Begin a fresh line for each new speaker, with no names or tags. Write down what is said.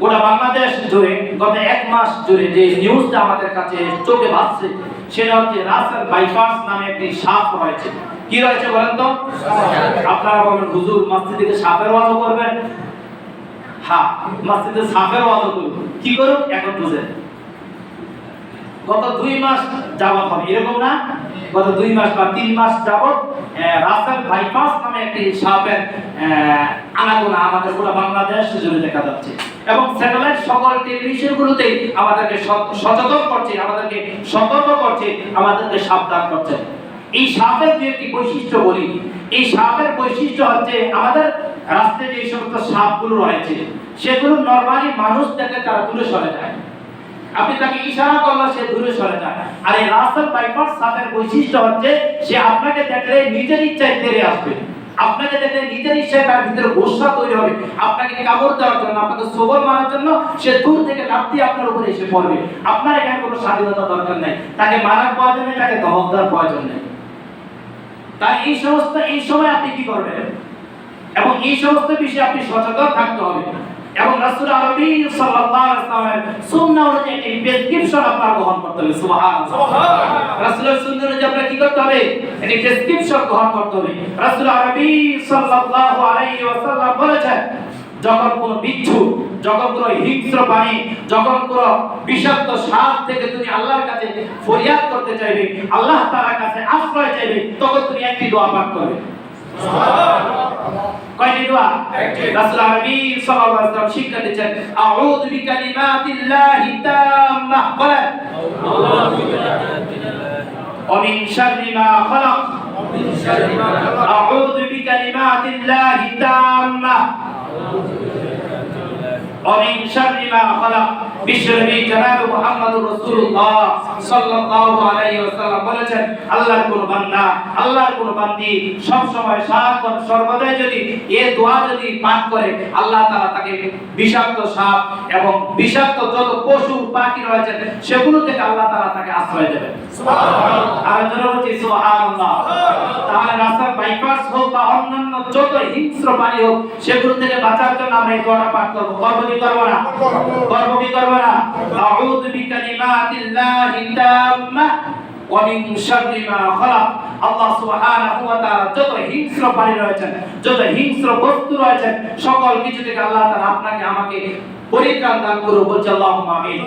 গোটা বাংলাদেশ জুড়ে গত এক মাস জুড়ে যে নিউজটা আমাদের কাছে চোখে ভাসছে সেটা হচ্ছে রাস্তার বাইপাস নামে একটি সাপ রয়েছে। কি রয়েছে বলেন তো? আপনারা বলেন হুজুর মসজিদে সাপের ওয়াজ করবেন? হ্যাঁ মসজিদে সাপের ওয়াজ করবেন। কি করুন? এখন বুঝেন গত দুই মাস যাবত হবে। এরকম না? গত দুই মাস বা তিন মাস যাবত রাস্তার বাইপাস নামে একটি সাপের আনাগোনা আমাদের পুরো বাংলাদেশ জুড়ে দেখা যাচ্ছে। এবং স্যাটেলাইট সকল টেলিভিশনগুলোতে আমাদেরকে সচেতন করছে, আমাদেরকে সতর্ক করছে, আমাদেরকে সাবধান করছে। এই সাপের যে একটি বৈশিষ্ট্য বলি, এই সাপের বৈশিষ্ট্য হচ্ছে আমাদের রাস্তায় যে সমস্ত সাপগুলো রয়েছে, সেগুলো নর্মালি মানুষ থেকে তারা দূরে সরে যায়। আপনি তাকে ইশারা করলে সে দূরে সরে যায়। আর এই রাস্তার বাইপাস সাপের বৈশিষ্ট্য হচ্ছে, সে আপনাকে দেখলে নিজের ইচ্ছায় তেরে আসবে। আপনাকে দেখলে নিজের ইচ্ছায় তার ভিতরে গোসা তৈরি হবে। আপনাকে কামড় দেওয়ার জন্য, আপনাকে সবল মারার জন্য সে দূর থেকে লাফ দিয়ে আপনার উপরে এসে পড়বে। আপনার এখানে কোনো স্বাধীনতা দরকার নেই। তাকে মারার প্রয়োজন নেই, তাকে ধমক দেওয়ার প্রয়োজন নেই। তাই এই সমস্ত, এই সময় আপনি কি করবেন? এবং এই সমস্ত বিষয়ে আপনি সচেতন থাকতে হবে। এবং রাসূল আরবি সাল্লাল্লাহু আলাইহি ওয়াসাল্লামের সুন্নাহ অনুযায়ী একটি প্রেসক্রিপশন আপনার গ্রহণ করতে হবে সুবহানাল্লাহ রাসূলের সুন্নাহ অনুযায়ী আপনার কি করতে হবে? একটি প্রেসক্রিপশন গ্রহণ করতে হবে। রাসূল আরবি সাল্লাল্লাহু আলাইহি ওয়াসাল্লাম বলেছেন, যখন কোন বিচ্ছু, যখন কোন হিংস্র প্রাণী, যখন কোন বিষাক্ত সাপ থেকে তুমি আল্লাহর কাছে ফরিয়াদ করতে চাইবে, আল্লাহ তাআলার কাছে আশ্রয় চাইবে, তখন তুমি একটি দোয়া পাঠ করবে। কয়টি দোয়া রাসূল আরবি সাল্লাল্লাহু আলাইহি ওয়াসাল্লাম শিক্ষা দিচ্ছেন আউযু বিকালিমাতিল্লাহি তাম্মাহ বলেন ومن شر ما خلق أعوذ بكلمات الله التامة ومن شر ما خلق বিশ্বনবী জনাব মুহাম্মদুর রাসূলুল্লাহ সাল্লাল্লাহু আলাইহি ওয়াসাল্লাম বলেছেন আল্লাহর কোন বান্দা আল্লাহর কোন বান্দি সব সময় সারাক্ষণ সর্বদাই যদি এই দোয়া যদি পাঠ করে আল্লাহ তাআলা তাকে বিষাক্ত সাপ এবং বিষাক্ত যত পশু পাখি রয়েছে সেগুলো থেকে আল্লাহ তাআলা তাকে আশ্রয় দেবেন। আর জোরে বলছি সুবহানাল্লাহ। তাহলে রাস্তার বাইপাস হোক বা অন্যান্য যত হিংস্র প্রাণী হোক সেগুলো থেকে বাঁচার জন্য আমরা এই দোয়াটা পাঠ করব। করব কি করব না? করব কি করব না? আউযু বিকালিমাতিল্লাহি তাম্মা ওয়া মিন শাররি মা খালাক। আল্লাহ সুবহানাহু ওয়া তাআলা যত হিংস্র প্রাণী রয়েছেন যত হিংস্র বস্তু রয়েছেন, সকল কিছু থেকে আল্লাহ তাআলা আপনাকে আমাকে পরিত্রাণ দান করুন বলছে আল্লাহুম্মা আমিন।